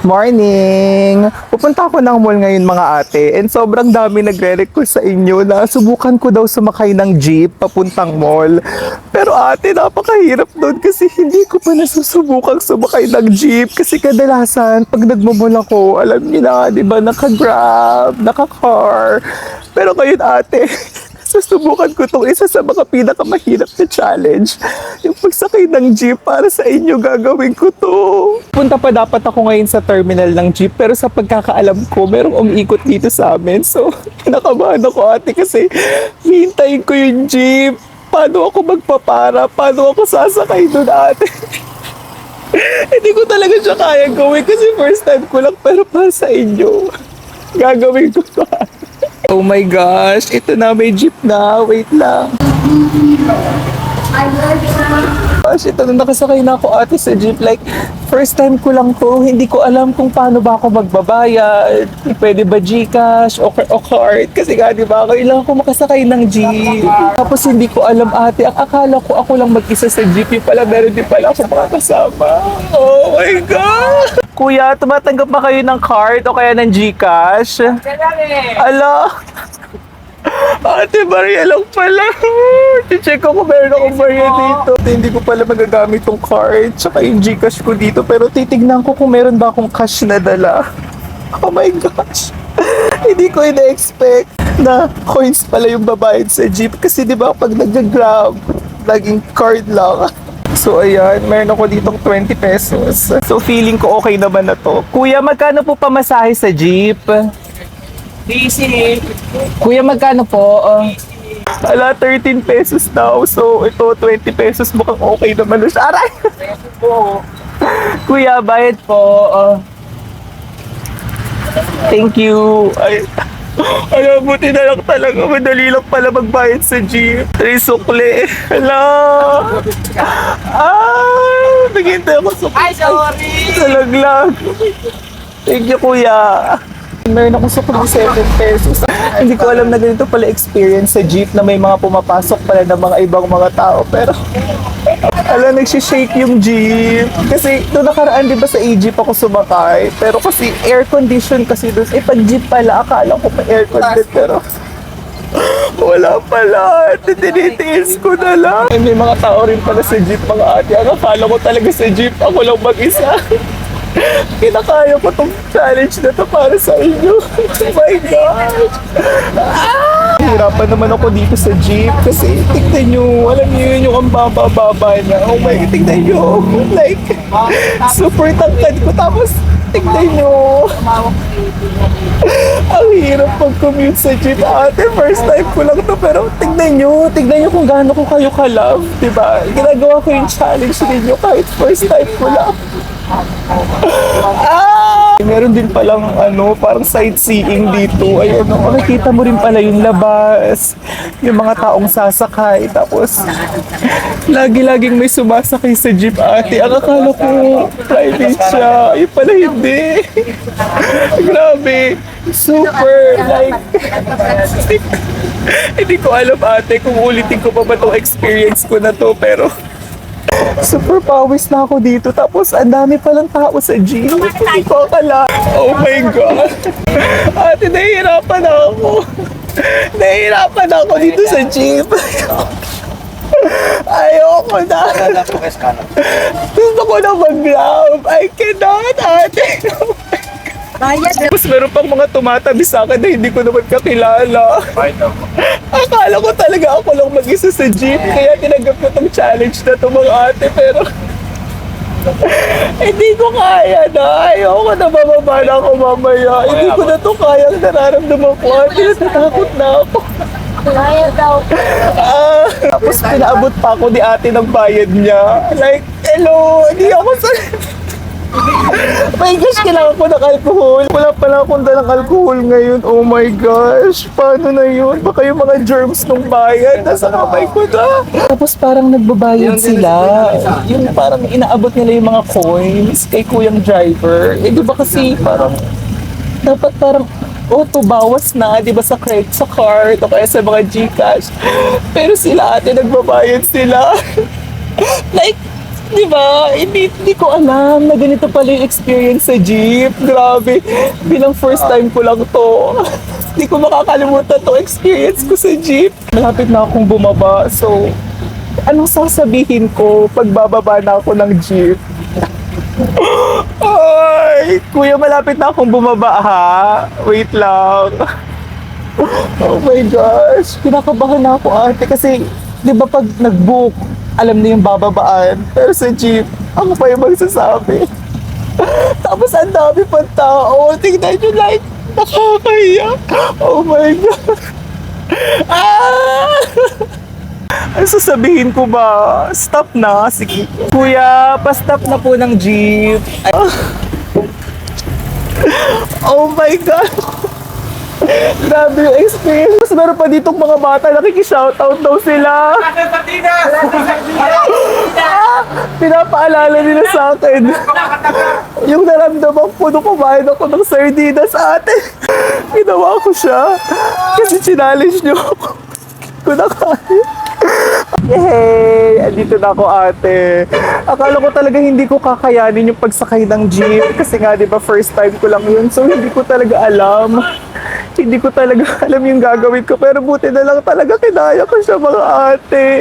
Morning! Pupunta ako ng mall ngayon mga ate and sobrang dami nagre-request sa inyo na subukan ko daw sumakay ng jeep papuntang mall. Pero ate, napakahirap doon kasi hindi ko pa nasusubukan sumakay ng jeep kasi kadalasan pag nagmamall ako, alam niyo na, di ba, naka-grab, naka-car. Pero ngayon ate, susubukan ko itong isa sa mga pinakamahirap na challenge. Yung pagsakay ng jeep para sa inyo gagawin ko to. Punta pa dapat ako ngayon sa terminal ng jeep pero sa pagkakaalam ko, merong umiikot dito sa amin. So, kinakabahan ako ate kasi hintayin ko yung jeep. Paano ako magpapara? Paano ako sasakay doon ate? Hindi ko talaga siya kaya gawin kasi first time ko lang pero para sa inyo. Gagawin ko to ate. Oh my gosh, ito na may jeep na. Wait lang. Gosh, ito na nakasakay na ako ate sa jeep. Like, first time ko lang to. Hindi ko alam kung paano ba ako magbabayad. Pwede ba Gcash o, o card? Kasi nga, di ba, kailangan ko makasakay ng jeep. Tapos hindi ko alam ate. Ang akala ko ako lang mag-isa sa jeep. Yung pala, meron din pala ako mga kasama. Oh my God! Kuya, tumatanggap ba kayo ng card o kaya ng Gcash? Ala! Ate, Maria lang pala. I-check ko kung meron akong Maria dito. Hindi ko pala magagamit tong card. Tsaka yung Gcash ko dito. Pero titignan ko kung meron ba akong cash na dala. Oh my gosh. hindi ko ina-expect na coins pala yung babayad sa jeep. Kasi di ba pag nag-grab, laging card lang. So ayan, meron ako ditong 20 pesos. So feeling ko okay naman na to. Kuya, magkano po pamasahe sa jeep? Easy. Kuya, magkano po? Uh, ala, 13 pesos daw. So, ito, 20 pesos. Mukhang okay naman na siya. Aray! Po. Kuya, bayad po. Uh, thank you. Ay, alam, buti na lang talaga. Madali lang pala magbayad sa jeep. Three sukle. Hala! Ah! Naghintay ako sa Ay, sorry. Nalaglag. Thank you, kuya. Meron ako sa 7 pesos. Hindi ko alam na ganito pala experience sa jeep na may mga pumapasok pala ng mga ibang mga tao. Pero, ala, nagsishake yung jeep. Kasi, doon nakaraan, di ba sa e-jeep ako sumakay? Pero kasi, air condition kasi doon. Eh, pag jeep pala, akala ko pa air condition. Pero, wala pala. Tinitiis ko na lang. Eh, may mga tao rin pala sa jeep, mga ate. Ang akala ko talaga sa jeep, ako lang mag-isa. Kinakaya ko tong challenge na to para sa inyo. Oh my gosh! Ah! Hirapan naman ako dito sa jeep kasi tignan nyo, alam niyo yun yung ang baba-baba niya. Oh my, tignan nyo. Like, super tangkad ko. Tapos, tignan nyo. Ang hirap pag-commute sa jeep. Ate, first time ko lang to. Pero tignan nyo, tignan nyo kung gaano ko kayo ka-love. Diba? Ginagawa ko yung challenge ninyo kahit first time ko lang. Ah! Meron din palang ano, parang sightseeing dito. Ayun, no, nakikita mo rin pala yung labas, yung mga taong sasakay. Tapos, lagi-laging may sumasakay sa jeep ate. Ang akala ko, private siya. Ay pala hindi. Grabe. Super, like, hindi ko alam ate kung ulitin ko pa ba itong experience ko na to. Pero, Super pawis na ako dito. Tapos, ang dami palang tao sa gym. Hindi ko akala. Oh my God. Ate, nahihirapan ako. Nahihirapan ako dito sa gym. Ayoko na. Gusto ko na mag-grab. I cannot, ate. Bayad. Tapos meron pang mga tumatabi sa akin na hindi ko naman kakilala. Akala ko talaga ako lang mag-isa sa jeep. Kaya tinanggap ko tong challenge na to mga ate. Pero hindi ko kaya na. Ayoko na bababa na ako mamaya. Hindi ko na to kaya ang nararamdaman ko. Ate, natatakot na ako. Bayad daw. Ah, tapos pinaabot pa ako ni ate ng bayad niya. Like, hello, hindi ako sa... My gosh, kailangan ko ng alcohol. Wala pala akong dalang alcohol ngayon. Oh my gosh, paano na yun? Baka yung mga germs nung bayad, nasa kamay ko na. Tapos parang nagbabayad sila. Yung parang inaabot nila yung mga coins kay kuyang driver. Eh di ba kasi parang dapat parang auto bawas na, di ba sa credit sa card o kaya sa mga Gcash. Pero sila ate nagbabayad sila. like, Di ba? Hindi, hindi ko alam na ganito pala yung experience sa jeep. Grabe. Bilang first time ko lang to. Hindi ko makakalimutan to experience ko sa jeep. Malapit na akong bumaba. So, anong sasabihin ko pag bababa na ako ng jeep? Ay, kuya, malapit na akong bumaba ha. Wait lang. Oh my gosh, kinakabahan na ako ate kasi di ba pag nag-book, alam na yung bababaan. Pero sa jeep, ako pa yung magsasabi. Tapos ang dami pang tao. Tingnan nyo like, nakakaya. Oh my God. Ah! Ano sasabihin ko ba? Stop na. Sige. Kuya, pa-stop na po ng jeep. Oh my God. Grabe yung experience. Mas meron pa ditong mga bata nakikishoutout daw sila. Ah, pinapaalala nila sa akin. yung naramdaman ko nung kumain ako ng sardinas ate. Ginawa ko siya. Kasi challenge niyo ako. Ko na kaya. Yay! Andito na ako ate. Akala ko talaga hindi ko kakayanin yung pagsakay ng jeep. Kasi nga, di ba, first time ko lang yun. So, hindi ko talaga alam. Hindi ko talaga alam yung gagawin ko. Pero buti na lang talaga kinaya ko siya mga ate.